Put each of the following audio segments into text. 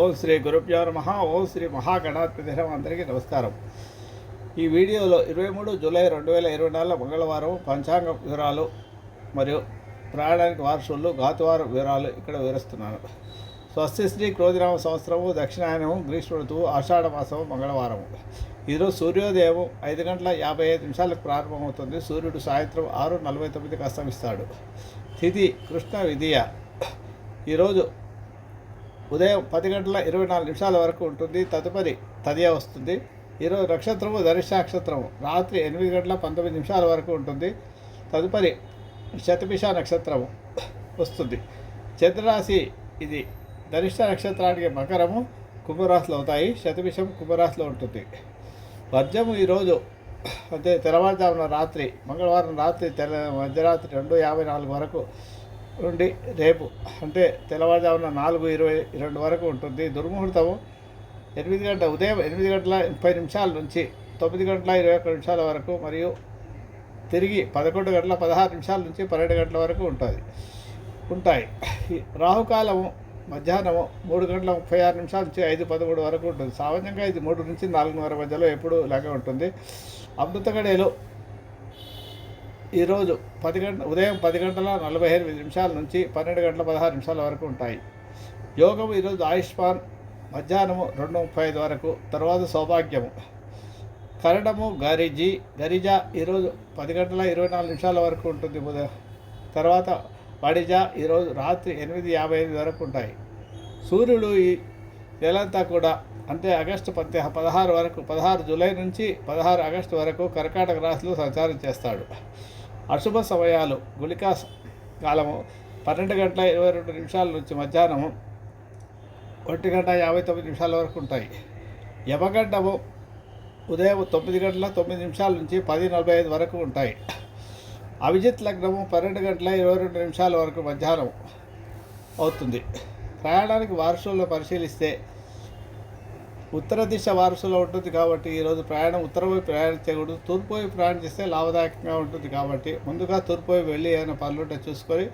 ఓం శ్రీ గురుభ్యో నమ. ఓం శ్రీ మహాగణాధిపతి అందరికీ నమస్కారం. ఈ వీడియోలో ఇరవై మూడు జూలై రెండు వేల ఇరవై నాలుగు మంగళవారం పంచాంగ వివరాలు మరియు ప్రయాణానికి వారసులు ఘాతువారం వివరాలు ఇక్కడ వివరిస్తున్నాను. స్వస్తి శ్రీ క్రోధినామ సంవత్సరము దక్షిణాయనము గ్రీష్మ ఋతువు ఆషాఢ మాసము మంగళవారము. ఈరోజు సూర్యోదయం ఐదు గంటల యాభై ఐదు నిమిషాలకు ప్రారంభమవుతుంది. సూర్యుడు సాయంత్రం ఆరు నలభై తొమ్మిదికి అస్తమిస్తాడు. తిథి కృష్ణ విధియ. ఈరోజు ఉదయం పది గంటల ఇరవై నాలుగు నిమిషాల వరకు ఉంటుంది. తదుపరి తదియ వస్తుంది. ఈరోజు నక్షత్రము ధనిష్ట నక్షత్రము రాత్రి ఎనిమిది గంటల పంతొమ్మిది నిమిషాల వరకు ఉంటుంది. తదుపరి శతభిష నక్షత్రము వస్తుంది. చంద్రరాశి ఇది ధనిష్ట నక్షత్రానికి మకరము కుంభరాశిలో అవుతాయి శతభిషం కుంభరాశిలో ఉంటుంది. వర్జము ఈరోజు అంటే తెల్లవారుజామున రాత్రి మంగళవారం రాత్రి తెల్ల మధ్యరాత్రి రెండు యాభై నాలుగు వరకు నుండి రేపు అంటే తెల్లవారుజామున నాలుగు ఇరవై రెండు వరకు ఉంటుంది. దుర్ముహూర్తము ఎనిమిది గంటల ఉదయం ఎనిమిది గంటల ముప్పై నిమిషాల నుంచి తొమ్మిది గంటల ఇరవై ఒక్క నిమిషాల వరకు మరియు తిరిగి పదకొండు గంటల పదహారు నిమిషాల నుంచి పన్నెండు గంటల వరకు ఉంటుంది. ఉంటాయి. ఈ రాహుకాలము మధ్యాహ్నము మూడు గంటల ముప్పై ఆరు నిమిషాల నుంచి ఐదు పదమూడు వరకు ఉంటుంది. సామాన్యంగా ఇది మూడు నుంచి నాలుగున్నర మధ్యలో ఎప్పుడు ఇలాగే ఉంటుంది. అమృత గడేలో ఈరోజు పది గంట ఉదయం పది గంటల నలభై ఎనిమిది నిమిషాల నుంచి పన్నెండు గంటల పదహారు నిమిషాల వరకు ఉంటాయి. యోగం ఈరోజు ఆయుష్మాన్ మధ్యాహ్నము రెండు ముప్పై ఐదు వరకు తర్వాత సౌభాగ్యము. కరడము గరిజి గరిజ ఈరోజు పది గంటల ఇరవై నాలుగు నిమిషాల వరకు ఉంటుంది ఉదయం తర్వాత వడిజ ఈరోజు రాత్రి ఎనిమిది యాభై ఐదు వరకు ఉంటాయి. సూర్యుడు ఈ నెలంతా కూడా అంటే ఆగస్టు పద్దె పదహారు వరకు పదహారు జూలై నుంచి పదహారు ఆగస్టు వరకు కర్కాటక రాశిలో సంచారం చేస్తాడు. అశుభ సమయాలు. గుళికా కాలము పన్నెండు గంటల ఇరవై రెండు నిమిషాల నుంచి మధ్యాహ్నము ఒంటి గంట యాభై తొమ్మిది నిమిషాల వరకు ఉంటాయి. యమగండము ఉదయం తొమ్మిది గంటల తొమ్మిది నిమిషాల నుంచి పది నలభై ఐదు వరకు ఉంటాయి. అభిజిత్ లగ్నము పన్నెండు గంటల ఇరవై రెండు నిమిషాల వరకు మధ్యాహ్నం అవుతుంది. ప్రయాణానికి వారసుల్లో పరిశీలిస్తే ఉత్తర దిశ వారసులో ఉంటుంది కాబట్టి ఈరోజు ప్రయాణం ఉత్తర వైపు ప్రయాణించకూడదు తూర్పు వైపు ప్రయాణం చేస్తే లాభదాయకంగా ఉంటుంది కాబట్టి ముందుగా తూర్పు వైపు వెళ్ళి ఏమైనా పనులు ఉంటే చూసుకొని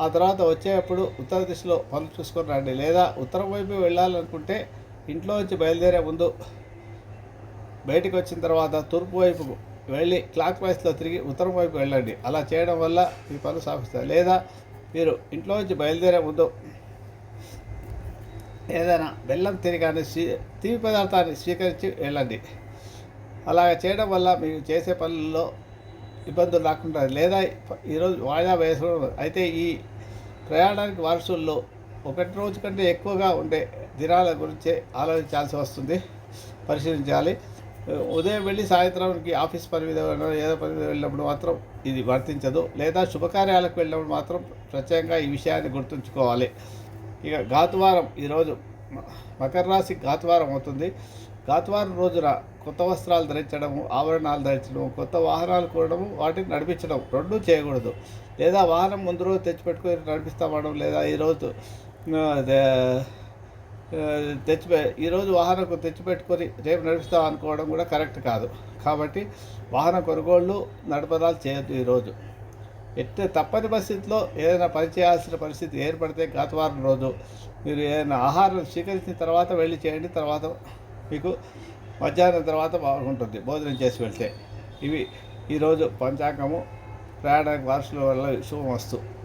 ఆ తర్వాత వచ్చేటప్పుడు ఉత్తర దిశలో పనులు చూసుకొని రండి. లేదా ఉత్తరం వైపు వెళ్ళాలనుకుంటే ఇంట్లో నుంచి బయలుదేరే ముందు బయటికి వచ్చిన తర్వాత తూర్పు వైపుకు వెళ్ళి క్లాక్ వైస్లో తిరిగి ఉత్తరం వైపు వెళ్ళండి. అలా చేయడం వల్ల మీ పనులు సాగిస్తారు లేదా మీరు ఇంట్లో నుంచి బయలుదేరే ముందు ఏదైనా బెల్లం తిరిగాన్ని స్వీ తీపి పదార్థాన్ని స్వీకరించి వెళ్ళండి. అలాగ చేయడం వల్ల మీకు చేసే పనుల్లో ఇబ్బందులు రాకుండా లేదా ఈరోజు వాయిదా వేసుకోవడం అయితే ఈ ప్రయాణానికి వారసుల్లో ఒకటి రోజు కంటే ఎక్కువగా ఉండే దినాల గురించి ఆలోచించాల్సి వస్తుంది. పరిశీలించాలి. ఉదయం వెళ్ళి సాయంత్రానికి ఆఫీస్ పని మీద ఏదో పని మీద వెళ్ళినప్పుడు మాత్రం ఇది వర్తించదు. లేదా శుభకార్యాలకు వెళ్ళినప్పుడు మాత్రం ప్రత్యేకంగా ఈ విషయాన్ని గుర్తుంచుకోవాలి. ఇక ఘాతువారం ఈరోజు మకర రాశి ఘాతువారం అవుతుంది. ఘాతువారం రోజున కొత్త వస్త్రాలు ధరించడము ఆభరణాలు ధరించడం కొత్త వాహనాలు కొనడము వాటిని నడిపించడం రెండూ చేయకూడదు. లేదా వాహనం ముందు రోజు తెచ్చిపెట్టుకొని నడిపిస్తామడం లేదా ఈరోజు ఆ, తెచ్చిపె ఈరోజు వాహనం తెచ్చిపెట్టుకొని రేపు నడిపిస్తాం అనుకోవడం కూడా కరెక్ట్ కాదు. కాబట్టి వాహన కొనుగోళ్ళు నడపదాలు చేయొద్దు ఈరోజు ఎట్టే తప్పని పరిస్థితిలో ఏదైనా పని చేయాల్సిన పరిస్థితి ఏర్పడితే గత వారం రోజు మీరు ఏదైనా ఆహారం స్వీకరించిన తర్వాత వెళ్ళి చేయండి తర్వాత మీకు మధ్యాహ్నం తర్వాత బాగుంటుంది. భోజనం చేసి వెళ్తే. ఇవి ఈరోజు పంచాంగము ప్రయాణ వారసుల వల్ల శుభమస్తు.